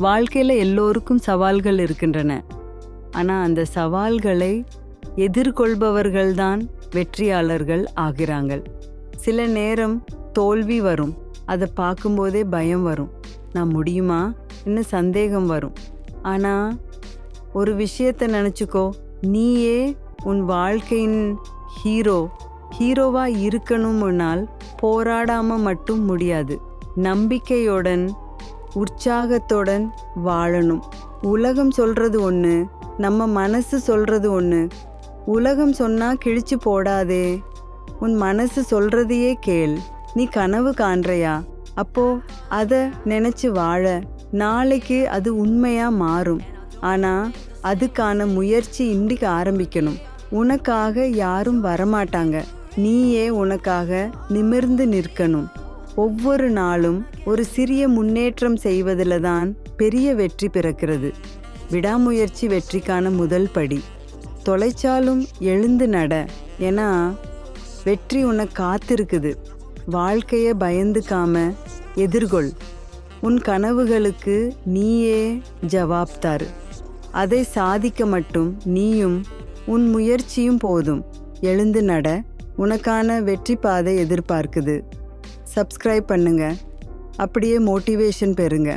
வாழ்க்கையில் எல்லோருக்கும் சவால்கள் இருக்கின்றன. ஆனால் அந்த சவால்களை எதிர்கொள்பவர்கள்தான் வெற்றியாளர்கள் ஆகிறாங்கள் சில நேரம் தோல்வி வரும். அதை பார்க்கும்போதே பயம் வரும். நான் முடியுமா? இன்னும் சந்தேகம் வரும். ஆனால் ஒரு விஷயத்தை நினச்சிக்கோ. நீயே உன் வாழ்க்கையின் ஹீரோ. ஹீரோவா இருக்கணும்னால் போராடாமல் மட்டும் முடியாது. நம்பிக்கையுடன் உற்சாகத்துடன் வாழணும். உலகம் சொல்றது ஒன்று நம்ம மனசு சொல்றது ஒன்று உலகம் சொன்னா கிழிச்சு போடாதே. உன் மனசு சொல்றதையே கேள். நீ கனவு காண்றையா? அப்போ அதை நினைச்சு வாழ. நாளைக்கு அது உண்மையா மாறும். ஆனா அதுக்கான முயற்சி இன்றைக்கு ஆரம்பிக்கணும். உனக்காக யாரும் வரமாட்டாங்க. நீயே உனக்காக நிமிர்ந்து நிற்கணும். ஒவ்வொரு நாளும் ஒரு சிறிய முன்னேற்றம் செய்வதில் தான் பெரிய வெற்றி பிறக்கிறது. விடாமுயற்சி வெற்றிக்கான முதல் படி. தொலைச்சாலும் எழுந்து நட. ஏன்னா வெற்றி உன்னை காத்திருக்குது. வாழ்க்கையை பயந்துக்காம எதிர்கொள். உன் கனவுகளுக்கு நீயே ஜவாப்தார். அதை சாதிக்க மட்டும் நீயும் உன் முயற்சியும் போதும். எழுந்து நட. உனக்கான வெற்றி பாதை எதிர்பார்க்குது. சப்ஸ்கிரைப் பண்ணுங்க. அப்படியே மோட்டிவேஷன் பெறுங்க.